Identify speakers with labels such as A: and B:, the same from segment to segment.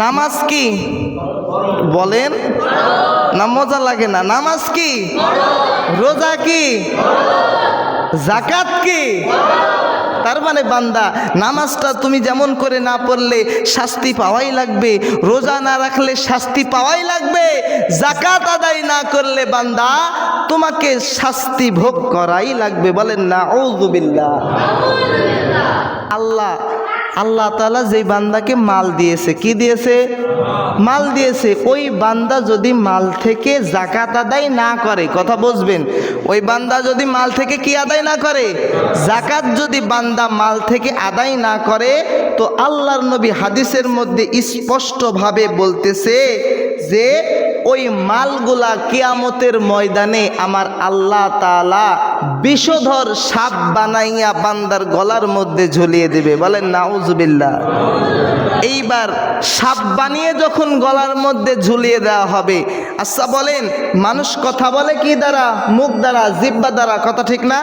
A: নামাজ কি? বলেন। না, মজা লাগে না। নামাজ কি? রোজা কি? জাকাত কি? তার মানে বান্দা, নামাজটা তুমি যেমন করে না পড়লে শাস্তি পাওয়াই লাগবে, রোজা না রাখলে শাস্তি পাওয়াই লাগবে জাকাত আদায় না করলে বান্দা তোমাকে শাস্তি ভোগ করাই লাগবে। বলেন, না আল্লাহ আল্লাহ তালা যেই বান্দাকে মাল দিয়েছে, কি দিয়েছে? মাল দিয়েছে। ওই বান্দা যদি মাল থেকে জাকাত আদায় না করে, কথা বুঝবেন, ওই বান্দা যদি মাল থেকে কি আদায় না করে? জাকাত যদি বান্দা মাল থেকে আদায় না করে, তো আল্লাহর নবী হাদিসের মধ্যে স্পষ্টভাবে বলতেছে যে ওই মালগুলা কিয়ামতের ময়দানে আমার আল্লাহ তালা বিষধর সাপ বানাইয়া বান্দার গলার মধ্যে ঝুলিয়ে দেবে। বলেন, নাউজুবিল্লাহ। এইবার সাপ বানিয়ে যখন গলার মধ্যে ঝুলিয়ে দেওয়া হবে আচ্ছা বলেন, মানুষ কথা বলে কি দ্বারা? মুখ দ্বারা জিব্বা দ্বারা, কথা ঠিক না?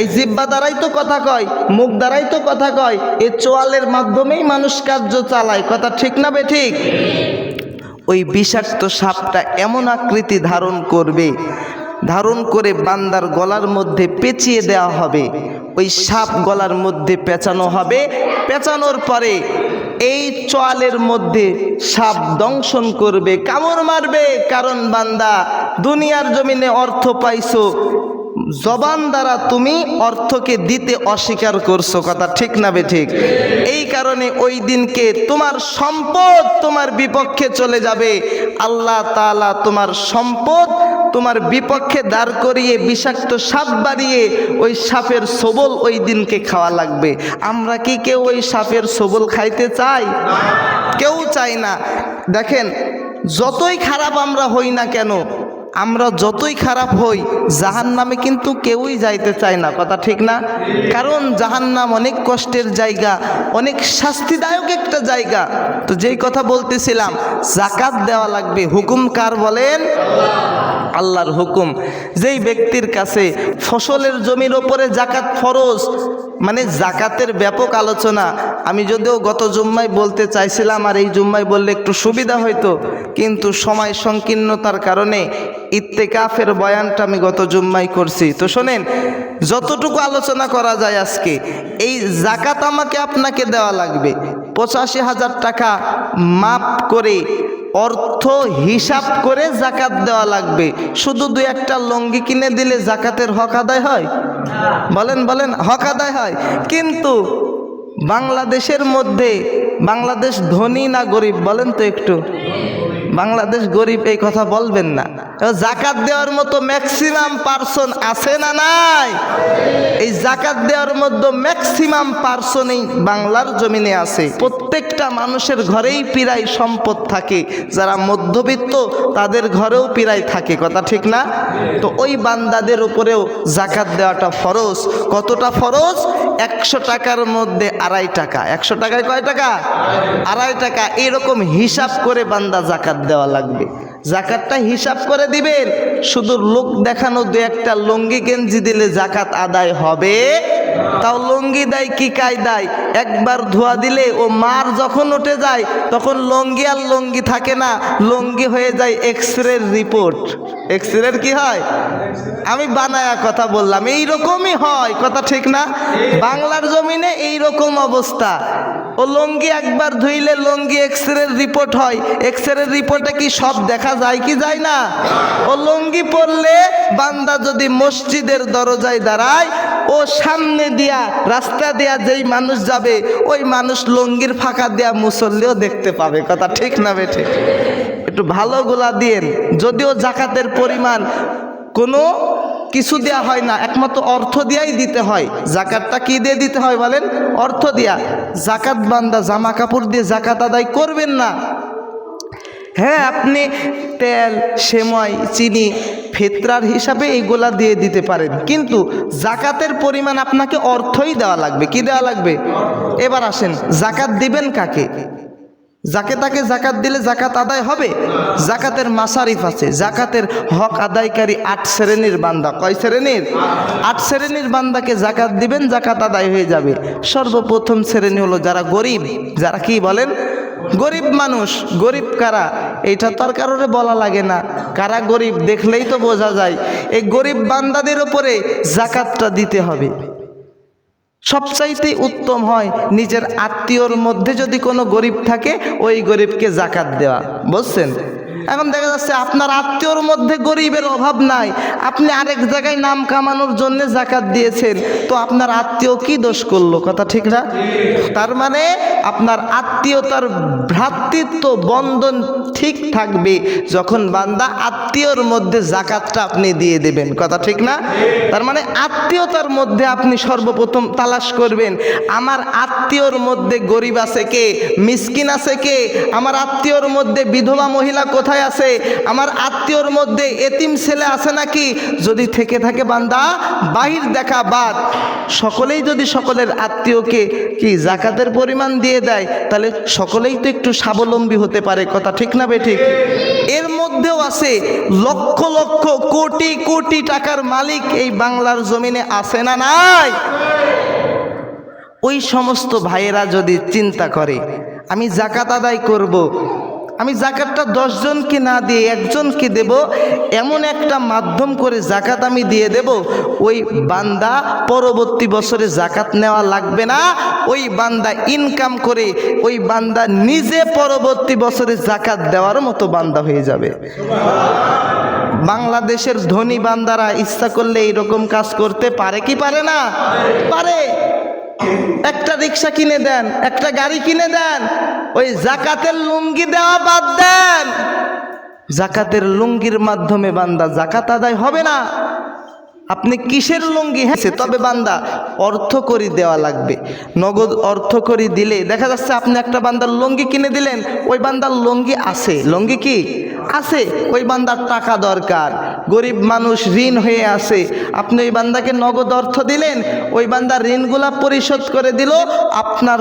A: এই জিব্বা দ্বারাই তো কথা কয়, মুখ দ্বারাই তো কথা কয়। এই চোয়ালের মাধ্যমেই মানুষ কার্য চালায়, কথা ঠিক না বে ঠিক? ওই বিষাক্ত সাপটা এমন আকৃতি ধারণ করবে, ধারণ করে বান্দার গলার মধ্যে পেঁচিয়ে দেওয়া হবে, ওই সাপ গলার মধ্যে পেঁচানো হবে। পেঁচানোর পরে এই চোয়ালের মধ্যে সাপ দংশন করবে, কামড় মারবে, কারণ বান্দা দুনিয়ার জমিনে অর্থ পাইছো জবান দ্বারা তুমি অর্থকে দিতে অস্বীকার করছ, কথা ঠিক না ঠিক? এই কারণে ওই দিনকে তোমার সম্পদ তোমার বিপক্ষে চলে যাবে। আল্লাহ তালা তোমার সম্পদ তোমার বিপক্ষে দাঁড় করিয়ে বিষাক্ত সাপ বাড়িয়ে ওই সাপের সবল ওই দিনকে খাওয়া লাগবে। আমরা কি কেউ ওই সাপের সবল খাইতে চাই? কেউ চাই না। দেখেন, যতই খারাপ আমরা হই না কেন, আমরা যতই খারাপ হই জাহান নামে কিন্তু কেউই যাইতে চায় না, কথা ঠিক না? কারণ জাহান নাম অনেক কষ্টের জায়গা, অনেক শাস্তিদায়ক একটা জায়গা। তো যেই কথা বলতেছিলাম জাকাত দেওয়া লাগবে, হুকুম কার বলেন? আল্লাহর হুকুম। যেই ব্যক্তির কাছে ফসলের জমির ওপরে জাকাত ফরজ মানে জাকাতের ব্যাপক আলোচনা, আমি যদিও গত জুম্মায় বলতে চাইছিলাম, আর এই জুম্মায় বললে একটু সুবিধা হইতো, কিন্তু সময় সংকীর্ণতার কারণে ইত্তেকাফের বয়ানটা আমি গত জুম্মায় করছি। তো শোনেন, যতটুকু আলোচনা করা যায় আজকে, এই জাকাত আমাকে আপনাকে দেওয়া লাগবে। পঁচাশি হাজার টাকা মাপ করে, অর্থ হিসাব করে জাকাত দেওয়া লাগবে। শুধু দু একটা লঙ্গি কিনে দিলে জাকাতের হক আদায় হয়? বলেন বলেন, হক আদায় হয়। কিন্তু বাংলাদেশের মধ্যে, বাংলাদেশ ধনী না গরিব? বলেন তো একটু। বাংলাদেশ গরিব এই কথা বলবেন না। জাকাত দেওয়ার মতো ম্যাক্সিমাম পার্সন আছে না নাই? এই জাকাত দেওয়ার মধ্যে ম্যাক্সিমাম পার্সন এই বাংলার জমিনে আছে। প্রত্যেকটা মানুষের ঘরেই প্রায় সম্পদ থাকে। যারা মধ্যবিত্ত, তাদের ঘরেও প্রায় থাকে। কথা ঠিক না? তো ওই বান্দাদের উপরেও জাকাত দেওয়াটা ফরজ। কতটা ফরজ? একশো টাকার মধ্যে আড়াই টাকা। একশো টাকায় কয় টাকা? আড়াই টাকা। এরকম হিসাব করে বান্দা জাকাত দেওয়া লাগবে। জাকাতটা হিসাব করে দিবেন। শুধু লোক দেখানো দু একটা লঙ্গি গেঞ্জি দিলে জাকাত আদায় হবে। তাও লঙ্গি দেয় কি কায়দায়? একবার ধোয়া দিলে ও মার যখন উঠে যায়, তখন লঙ্গি আর লঙ্গি থাকে না। লঙ্গি হয়ে যায় এক্স রিপোর্ট। এক্স রের কি হয়? আমি বানায়া কথা বললাম। এই রকমই হয়। কথা ঠিক না? বাংলার জমিনে এই রকম অবস্থা। ও লঙ্গি একবার ধুইলে লঙ্গি এক্স রের রিপোর্ট হয়। এক্স রের রিপোর্টে কি সব দেখা যায় কি যায় না? ও লঙ্গি পরলে বান্দা যদি মসজিদের দরজায় দাঁড়ায়, ও সামনে দিয়া, রাস্তা দিয়া যেই মানুষ যাবে, ওই মানুষ লঙ্গির ফাঁকা দেয়া মুসল্লিও দেখতে পাবে। কথা ঠিক না বেঠে? একটু ভালোগুলা দিয়েন। যদিও জাকাতের পরিমাণ কোনো কিছু দেয়া হয় না, একমাত্র অর্থ দিয়াই দিতে হয়। জাকাতটা কি দিয়ে দিতে হয় বলেন? অর্থ দিয়া। জাকাত বান্দা জামা কাপড় দিয়ে জাকাত আদায় করবেন না। হ্যাঁ আপনি তেল সেময় চিনি, ফেতরার হিসাবে এইগুলা দিয়ে দিতে পারেন। কিন্তু জাকাতের পরিমাণ আপনাকে অর্থই দেওয়া লাগবে। কি দেওয়া লাগবে? এবার আসেন, জাকাত দিবেন কাকে? যাকে তাকে জাকাত দিলে জাকাত আদায় হবে। জাকাতের মাসারিফ আছে। জাকাতের হক আদায়কারী আট শ্রেণির বান্দা। কয় শ্রেণির? আট শ্রেণির বান্দাকে জাকাত দিবেন জাকাত আদায় হয়ে যাবে। সর্বপ্রথম শ্রেণি হলো যারা গরিব। যারা কি বলেন? গরিব মানুষ। গরিব কারা? এইটা তার কারোরে বলা লাগে না। কারা গরিব দেখলেই তো বোঝা যায়। এই গরিব বান্দাদের ওপরে জাকাতটা দিতে হবে। সবচাইতে উত্তম হয় নিজের আত্মীয়র মধ্যে যদি কোনো গরিব থাকে, ওই গরিবকে জাকাত দেওয়া। বুঝছেন? এখন দেখা যাচ্ছে আপনার আত্মীয়র মধ্যে গরিবের অভাব নাই। আপনি আরেক জায়গায় নাম কামানোর জন্য জাকাত দিয়েছেন। তো আপনার আত্মীয় কি দোষ করল? কথা ঠিক না? তার মানে আপনার আত্মীয়তার ভ্রাতৃত্ব বন্ধন ঠিক থাকবে যখন বান্দা আত্মীয়র মধ্যে জাকাতটা আপনি দিয়ে দেবেন। কথা ঠিক না? তার মানে আত্মীয়তার মধ্যে আপনি সর্বপ্রথম তালাশ করবেন, আমার আত্মীয়র মধ্যে গরিব আছে কে? মিসকিন আছে কে? আমার আত্মীয়র মধ্যে বিধবা মহিলা কোথায় আছে, আমার আত্মীয়র মধ্যে এতিম ছেলে আছে নাকি? যদি থেকে থাকে বান্দা, বাহির দেখা বাদ। সকলেই যদি সকলের আত্মীয়কে কি জাকাতের পরিমাণ দিয়ে দেয়, তাহলে সকলেই তো একটু স্বাবলম্বী হতে পারে, কথা ঠিক না বেঠিক এর মধ্যেও আছে লক্ষ লক্ষ কোটি কোটি টাকার মালিক এই বাংলার জমিনে আছে না নাই? ওই সমস্ত ভাইয়েরা যদি চিন্তা করে, আমি জাকাত আদায় করব। আমি জাকাতটা দশজনকে না দিয়ে একজনকে দেব? এমন একটা মাধ্যম করে জাকাত আমি দিয়ে দেব। ওই বান্দা পরবর্তী বছরে জাকাত নেওয়া লাগবে না। ওই বান্দা ইনকাম করে ওই বান্দা নিজে পরবর্তী বছরে জাকাত দেওয়ার মতো বান্দা হয়ে যাবে। বাংলাদেশের ধনী বান্দারা ইচ্ছা করলে এইরকম কাজ করতে পারে কি পারে না? পারে। একটা রিক্সা কিনে দেন, একটা গাড়ি কিনে দেন, ওই জাকাতের লুঙ্গি দেওয়া বাদ দেন। জাকাতের লুঙ্গির মাধ্যমে বান্দা জাকাত আদায় হবে না। আপনি কিসের লুঙ্গি? হ্যাঁ তবে বান্দা, অর্থ করি দেওয়া লাগবে। নগদ অর্থ করি দিলে, দেখা যাচ্ছে আপনি একটা বান্দার লুঙ্গি কিনে দিলেন, ওই বান্দার লুঙ্গি আছে। লুঙ্গি কি? আছে। ওই বান্দার টাকা দরকার। গরিব মানুষ ঋণ হয়ে আছে। আপনি ওই বান্দাকে নগদ অর্থ দিলেন, ওই বান্দার ঋণগুলা পরিশোধ করে দিল, আপনার